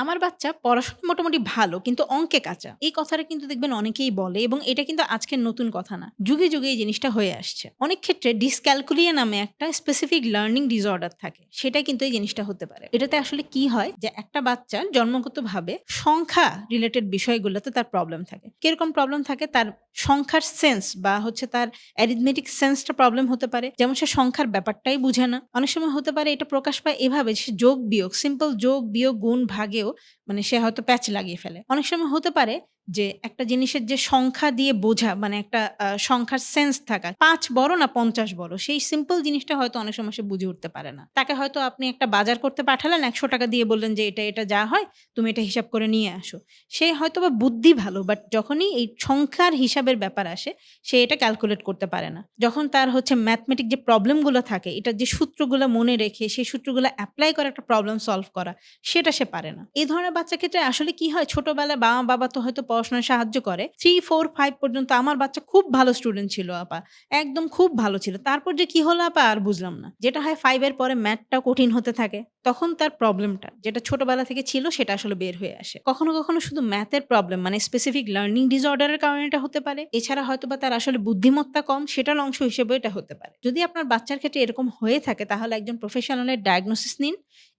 আমার বাচ্চা পড়াশোনা মোটামুটি ভালো কিন্তু অঙ্কে কাঁচা। এই কথাটা কিন্তু দেখবেন অনেকেই বলে এবং এটা কিন্তু আজকের নতুন কথা না। যুগে, যুগে এই জিনিসটা হয়ে আসছে। অনেক ক্ষেত্রে ডিসক্যালকুলিয়া নামে একটা স্পেসিফিক লার্নিং ডিসঅর্ডার থাকে। সেটা কিন্তু এই জিনিসটা হতে পারে। এটাতে আসলে কি হয় যে একটা বাচ্চার জন্মগতভাবে সংখ্যা রিলেটেড বিষয়গুলোতে তার প্রবলেম থাকে। কীরকম প্রবলেম থাকে? তার সংখ্যার সেন্স বা হচ্ছে তার অ্যারিথমেটিক সেন্সটা প্রবলেম হতে পারে। যেমন সে সংখ্যার ব্যাপারটাই বুঝে না। অনেক সময় হতে পারে এটা প্রকাশ পায় এভাবে সে যোগ বিয়োগ, সিম্পল যোগ বিয়োগ গুণ ভাগেও মানে সে হয়তো প্যাচ লাগিয়ে ফেলে। অনেক সময় হতে পারে যে একটা জিনিসের যে সংখ্যা দিয়ে বোঝা মানে একটা সংখ্যার সেন্স থাকা পাঁচ বড় না ৫০ বড় সেই সিম্পল জিনিসটা হয়তো অনেক সময় সে বুঝে উঠতে পারে না। তাকে হয়তো আপনি একটা বাজার করতে পাঠালেন ৳১০০ দিয়ে বললেন যে এটা, এটা যা হয় তুমি এটা হিসাব করে নিয়ে আসো। সে হয়তো বা বুদ্ধি ভালো বাট যখনই এই সংখ্যার হিসাবের ব্যাপার আসে সে এটা ক্যালকুলেট করতে পারে না। যখন তার হচ্ছে ম্যাথমেটিক যে প্রবলেমগুলো থাকে এটার যে সূত্রগুলো মনে রেখে সেই সূত্রগুলো অ্যাপ্লাই করে একটা প্রবলেম সলভ করা সেটা সে পারে না। এই ধরনের বাচ্চা ক্ষেত্রে আসলে কি হয় ছোটবেলায় বাবা বাবা তো হয়তো পড়াশোনায় সাহায্য করে। 3, 4, 5 পর্যন্ত আমার বাচ্চা খুব ভালো স্টুডেন্ট ছিল আপা। একদম খুব ভালো ছিল। তারপর যে কি হলো আপা আর বুঝলাম না। যেটা হয় ফাইভের পরে ম্যাথটা কঠিন হতে থাকে। তখন তার প্রবলেমটা যেটা ছোটবেলা থেকে ছিল সেটা আসলে বের হয়ে আসে। কখনো, কখনো শুধু ম্যাথের প্রবলেম মানে স্পেসিফিক লার্নিং ডিসঅর্ডার এর কারণে এটা হতে পারে। এছাড়া হয়তো বা তার আসলে বুদ্ধিমত্তা কম সেটার অংশ হিসেবে এটা হতে পারে। যদি আপনার বাচ্চার ক্ষেত্রে এরকম হয়ে থাকে তাহলে একজন প্রফেশনালের ডায়াগনোসিস নিন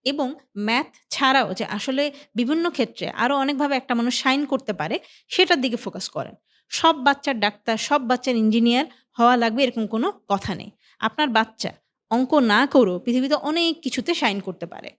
এবং ম্যাথ ছাড়াও যে আসলে বিভিন্ন ক্ষেত্রে আরও অনেকভাবে একটা মানুষ সাইন করতে পারে সেটার দিকে ফোকাস করেন। সব বাচ্চার ডাক্তার, সব বাচ্চার ইঞ্জিনিয়ার হওয়া লাগবে এরকম কোনো কথা নেই। আপনার বাচ্চা অঙ্ক না করেও পৃথিবীতে অনেক কিছুতে সাইন করতে পারে।